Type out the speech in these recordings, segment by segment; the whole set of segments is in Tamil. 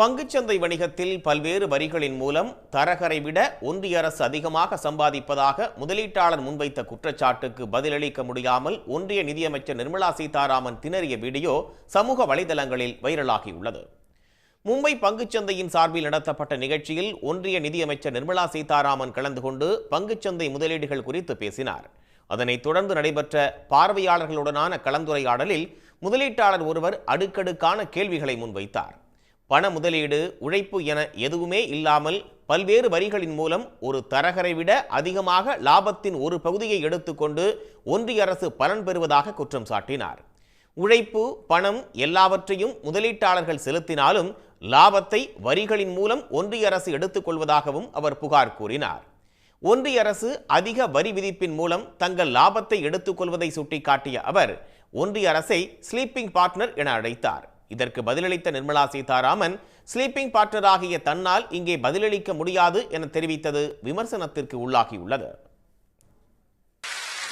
பங்குச்சந்தை வணிகத்தில் பல்வேறு வரிகளின் மூலம் தரகரை விட ஒன்றிய அரசு அதிகமாக சம்பாதிப்பதாக முதலீட்டாளர் முன்வைத்த குற்றச்சாட்டுக்கு பதிலளிக்க முடியாமல் ஒன்றிய நிதியமைச்சர் நிர்மலா சீதாராமன் திணறிய வீடியோ சமூக வலைதளங்களில் வைரலாகியுள்ளது. மும்பை பங்குச்சந்தையின் சார்பில் நடத்தப்பட்ட நிகழ்ச்சியில் ஒன்றிய நிதியமைச்சர் நிர்மலா சீதாராமன் கலந்து கொண்டு பங்குச்சந்தை முதலீடுகள் குறித்து பேசினார். அதனைத் தொடர்ந்து நடைபெற்ற பார்வையாளர்களுடனான கலந்துரையாடலில் முதலீட்டாளர் ஒருவர் அடுக்கடுக்கான கேள்விகளை முன்வைத்தார். பண முதலீடு உழைப்பு என எதுவுமே இல்லாமல் பல்வேறு வரிகளின் மூலம் ஒரு தரகரை விட அதிகமாக லாபத்தின் ஒரு பகுதியை எடுத்துக்கொண்டு ஒன்றிய அரசு பலன் பெறுவதாக குற்றம் சாட்டினார். உழைப்பு பணம் எல்லாவற்றையும் முதலீட்டாளர்கள் செலுத்தினாலும் லாபத்தை வரிகளின் மூலம் ஒன்றிய அரசு எடுத்துக்கொள்வதாகவும் அவர் புகார் கூறினார். ஒன்றிய அரசு அதிக வரி விதிப்பின் மூலம் தங்கள் லாபத்தை எடுத்துக்கொள்வதை சுட்டிக்காட்டிய அவர் ஒன்றிய அரசை ஸ்லீப்பிங் பார்ட்னர் என அழைத்தார். இதற்கு பதிலளித்த நிர்மலா சீதாராமன் ஸ்லீப்பிங் பார்ட்னர் ஆகிய தன்னால் இங்கே பதிலளிக்க முடியாது என தெரிவித்தது விமர்சனத்திற்கு உள்ளாகியுள்ளது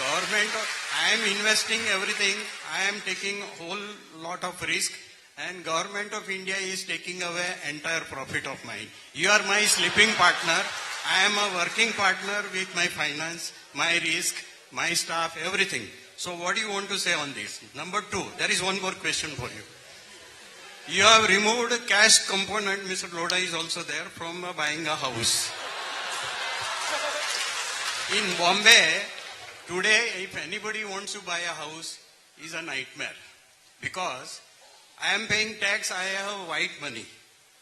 Government, I am investing everything. I am taking whole lot of risk, and government of India is taking away entire profit of mine. You are my sleeping partner. I am a working partner with my finance, my risk, my staff, everything. So what do you want to say on this? Number two, there is one more question for you. You have removed cash component, Mr. Loda is also there, from uh, buying a house. In Bombay, today, if anybody wants to buy a house, is a nightmare because I am paying tax. I have white money.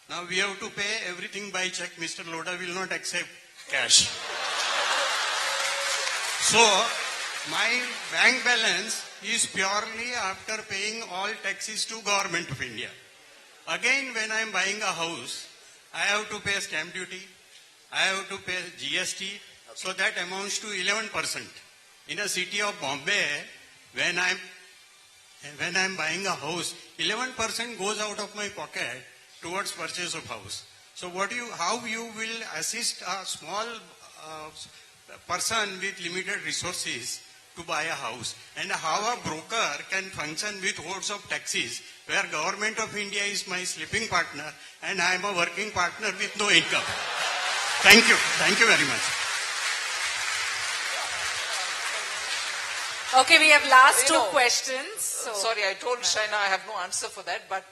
Now we have to pay everything by check. Mr. Loda will not accept cash. So my bank balance is purely after paying all taxes to government of India. Again, when I am buying a house, I have to pay stamp duty. I have to pay GST. So that amounts to 11%. In a city of Bombay, when I'm when I'm buying a house, 11% goes out of my pocket towards purchase of house. So what you, how you will assist a small uh, person with limited resources to buy a house and how a broker can function with hordes of taxis where government of India is my sleeping partner and I am a working partner with no income. Thank you. Thank you very much. Okay, we have last You two know, questions. Uh, so Sorry, I told Shaina I have no answer for that, but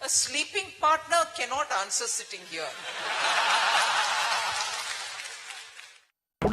a sleeping partner cannot answer sitting here.